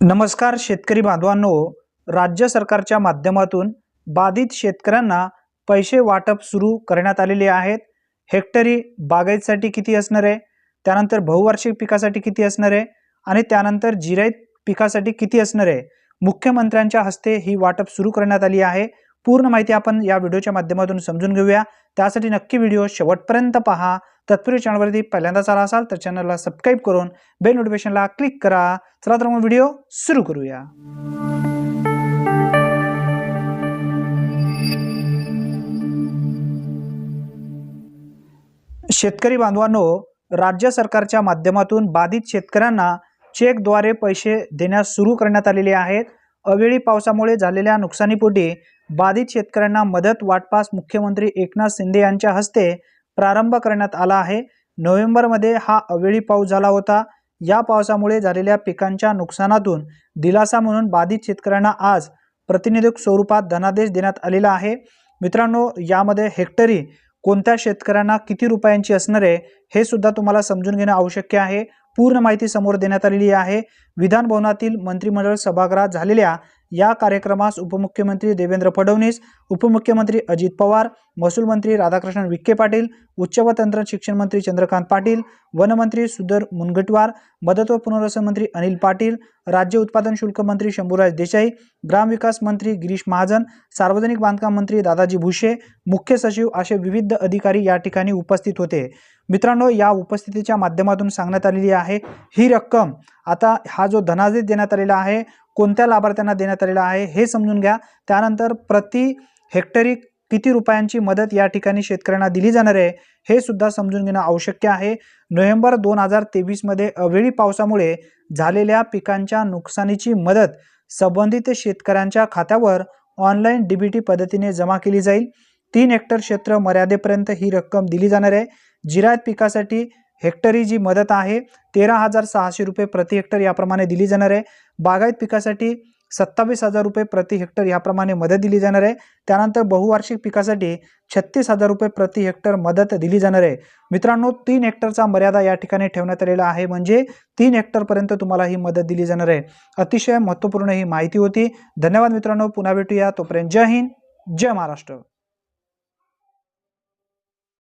नमस्कार शेतकरी बांधवांनो राज्य सरकारच्या माध्यमातून बाधित शेतकऱ्यांना पैसे वाटप सुरू करण्यात आलेले आहेत. हेक्टरी बागायतसाठी किती असणार आहे? त्यानंतर बहुवार्षिक पिकासाठी किती असणार आहे? आणि त्यानंतर जिरायत पिकासाठी किती असणार आहे? मुख्यमंत्र्यांच्या हस्ते ही वाटप सुरू करण्यात आली आहे. पूर्ण माहिती आपण या व्हिडिओच्या माध्यमातून समजून घेऊया. त्यासाठी नक्की व्हिडिओ शेवटपर्यंत पहा. तत्पूर्वी चॅनलवरती पहिल्यांदाच आला असाल तर चॅनलला सबस्क्राईब करून बेल नोटिफिकेशनला क्लिक करा. चला तर मग व्हिडिओ सुरू करूया. शेतकरी बांधवांनो राज्य सरकारच्या माध्यमातून बाधित शेतकऱ्यांना चेकद्वारे पैसे देण्यास सुरू करण्यात आलेले आहेत. अवेळी पावसामुळे झालेल्या नुकसानीपोटी बाधित शेतकऱ्यांना मदत वाटपास मुख्यमंत्री एकनाथ शिंदे यांच्या हस्ते प्रारंभ करण्यात आला आहे. नोव्हेंबरमध्ये हा अवेळी पाऊस झाला होता. या पावसामुळे झालेल्या पिकांच्या नुकसानातून दिलासा म्हणून बाधित शेतकऱ्यांना आज प्रतिनिधिक स्वरूपात धनादेश देण्यात आलेला आहे. मित्रांनो यामध्ये हेक्टरी कोणत्या शेतकऱ्यांना किती रुपयांची असणार आहे हे सुद्धा तुम्हाला समजून घेणं आवश्यक आहे. पूर्ण माहिती समोर देण्यात आलेली आहे. विधानभवनातील मंत्रिमंडळ सभागृहात झालेल्या या कार्यक्रमास उपमुख्यमंत्री देवेंद्र फडणवीस उपमुख्यमंत्री अजित पवार महसूल मंत्री राधाकृष्णन विखे पाटील उच्च व तंत्र शिक्षण मंत्री चंद्रकांत पाटील वनमंत्री सुधर मुनगटवार मदत व पुनर्वसन मंत्री अनिल पाटील राज्य उत्पादन शुल्क मंत्री शंभूराज देसाई ग्रामविकास मंत्री गिरीश महाजन सार्वजनिक बांधकाम मंत्री दादाजी भुसे मुख्य सचिव असे विविध अधिकारी या ठिकाणी उपस्थित होते. मित्रांनो या उपस्थितीच्या माध्यमातून सांगण्यात आलेली आहे ही रक्कम आता हा जो धनादेश देण्यात आलेला आहे कोणत्या लाभार्थ्यांना देण्यात आलेला आहे हे समजून घ्या. त्यानंतर प्रति हेक्टरी किती रुपयांची मदत या ठिकाणी शेतकऱ्यांना दिली जाणार आहे हे सुद्धा समजून घेणं आवश्यक आहे. नोव्हेंबर दोन हजार तेवीसमध्ये अवेळी पावसामुळे झालेल्या पिकांच्या नुकसानीची मदत संबंधित शेतकऱ्यांच्या खात्यावर ऑनलाईन डीबीटी पद्धतीने जमा केली जाईल. तीन हेक्टर क्षेत्र मर्यादेपर्यंत ही रक्कम दिली जाणार आहे. जिरायत पिकासाठी हेक्टरी जी मदत आहे तेरा हजार सहाशे रुपये प्रति हेक्टर याप्रमाणे दिली जाणार आहे. बागायत पिकासाठी सत्तावीस हजार रुपये प्रति हेक्टर याप्रमाणे मदत दिली जाणार आहे. त्यानंतर बहुवार्षिक पिकासाठी छत्तीस हजार रुपये प्रति हेक्टर मदत दिली जाणार आहे. मित्रांनो तीन हेक्टरचा मर्यादा या ठिकाणी ठेवण्यात आलेला आहे. म्हणजे तीन हेक्टरपर्यंत तुम्हाला ही मदत दिली जाणार आहे. अतिशय महत्त्वपूर्ण ही माहिती होती. धन्यवाद मित्रांनो. पुन्हा भेटूया. तोपर्यंत जय हिंद. जय महाराष्ट्र.